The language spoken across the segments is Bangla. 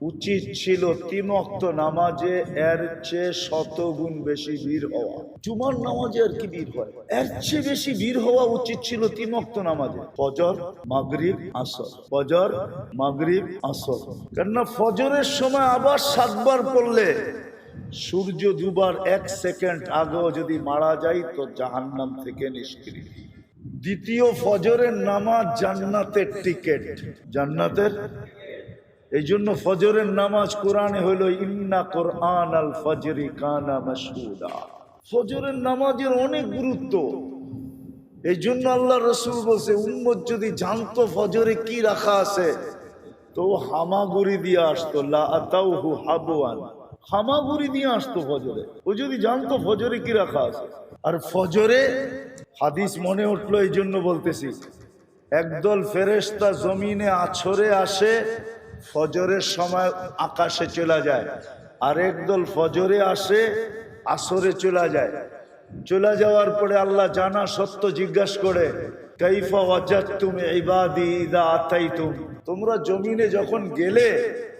উচিত ছিল তিন অক্ত নামাজে এর চেয়ে শতগুণ বেশি ভিড় হওয়া। জুমার নামাজে আর কি ভিড় হয়? এর চেয়ে বেশি ভিড় হওয়া উচিত ছিল তিন অক্ত নামাজে। ফজর, মাগরিব, আসর। ফজর, মাগরিব, আসর। কেননা ফজরের সময় আবার সাতবার পড়লে সূর্য দুবার এক সেকেন্ড আগেও যদি মারা যায় তো জাহান্নাম থেকে নিষ্ক্রিয়। দ্বিতীয় ফজরের নামাজ জান্নাতের টিকেট। জান্নাতের এই জন্য ফজরের নামাজ কোরআনে হলো ইন্না কোরআন আল ফজরি কানা মাসুদা ফজরের নামাজের অনেক গুরুত্ব। এই জন্য আল্লাহ রসুল বলছে, উম্মত যদি জানতো ফজরে কি রাখা আছে, তো হামাগুড়ি দিয়ে আসতো, লা আতাউহু হাবুয়ান হামাগুড়ি দিয়ে আসতো ফজরে। ও যদি জানতো ফজরে কি রাখা আছে। আর ফজরে হাদিস মনে উঠল এই জন্য বলতেছি, একদল ফেরেশতা জমিনে আছরে আসে ফজরের সময় আকাশে চলে যায়। আর একদল ফজরে আসে, আসরে চলে যায়। চলে যাওয়ার পরে আল্লাহ জানা সত্য জিজ্ঞাসা করে, কাইফা ওয়াজাত তুমি ইবাদি ইদা আতাইতুম? তোমরা জমিনে যখন গেলে,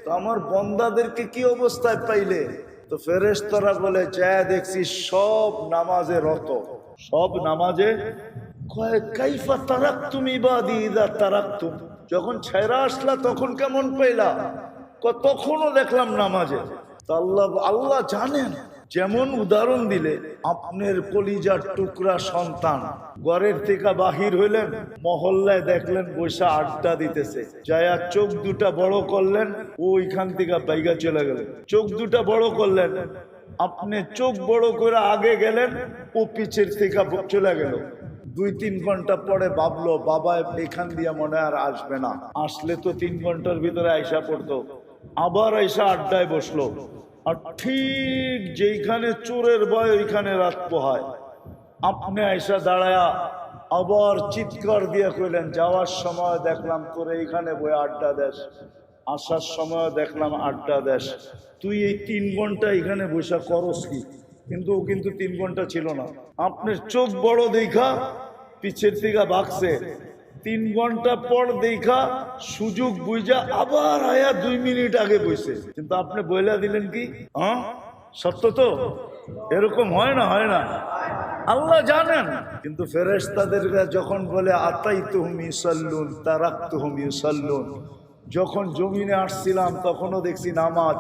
তো আমার বন্দাদেরকে কি অবস্থায় পাইলে? তো ফেরেশতারা বলে যায় দেখছি সব নামাজে রত। সব নামাজে কয়, কাইফা তারাক তুমি ইবাদি ইদা তারাকতুম? যখন ছেড়া আসলা, তখন কেমন পেলা তখনও দেখলাম নামাজে। আল্লাহ আল্লাহ জানেন, যেমন উদাহরণ দিলে, আপনার কলিজার টুকরা সন্তান ঘরের থেকে বাহির হইলেন, মহল্লায় দেখলেন বৈশা আড্ডা দিতেছে। যায়া চোখ দুটা বড় করলেন, ও ওইখান থেকে বাইগা চলে গেলেন চোখ দুটা বড় করলেন, আপনি চোখ বড় করে আগে গেলেন, ও পিছের থেকে চলে গেল। দুই তিন ঘণ্টা পরে ভাবলো, বাবা, এখান দিয়ে মনে আর আসবে না। আসলে তো তিন ঘণ্টার ভিতরে আয়সা পড়তো। আবার আয়সা আড্ডায় বসল। আর ঠিক যেইখানে চোরের ভয়, ওইখানে রাত পোহায়। আপনি আয়সা দাঁড়ায়া আবার চিৎকার দিয়ে কইলেন, যাওয়ার সময় দেখলাম তোরে এইখানে বই আড্ডা দেশ আসার সময় দেখলাম আড্ডা দেশ তুই এই তিন ঘণ্টা এখানে বসে করস কি? কিন্তু ও কিন্তু তিন ঘণ্টা ছিল না। আপনার চোখ বড় দেখা পিছের থেকে বাগছে তিন ঘণ্টা পর দেখা সুযোগ বুঝা আবার আয়া দুই মিনিট আগে বসে কিন্তু আপনি বইলা দিলেন কি? হ্যাঁ সত্য তো? এরকম হয় না হয় না। আল্লাহ জানেন। কিন্তু ফেরেশতাদের যখন বলে আতাই তুহম ইসাল্লুন তারাক তুহম ইসাল্লুন যখন জমিনে আসছিলাম, তখনও দেখছি নামাজ।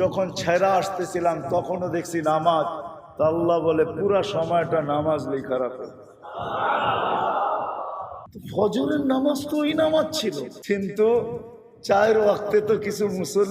যখন ছেঁড়া আসতেছিলাম, তখনও দেখছি নামাজ। তা আল্লাহ বলে পুরা সময়টা নামাজ লেখা রাখো। ফজরের নামাজ তো ওই নামাজ ছিল। কিন্তু চায়ের ওয়াক্তে তো কিছু মুসল্লি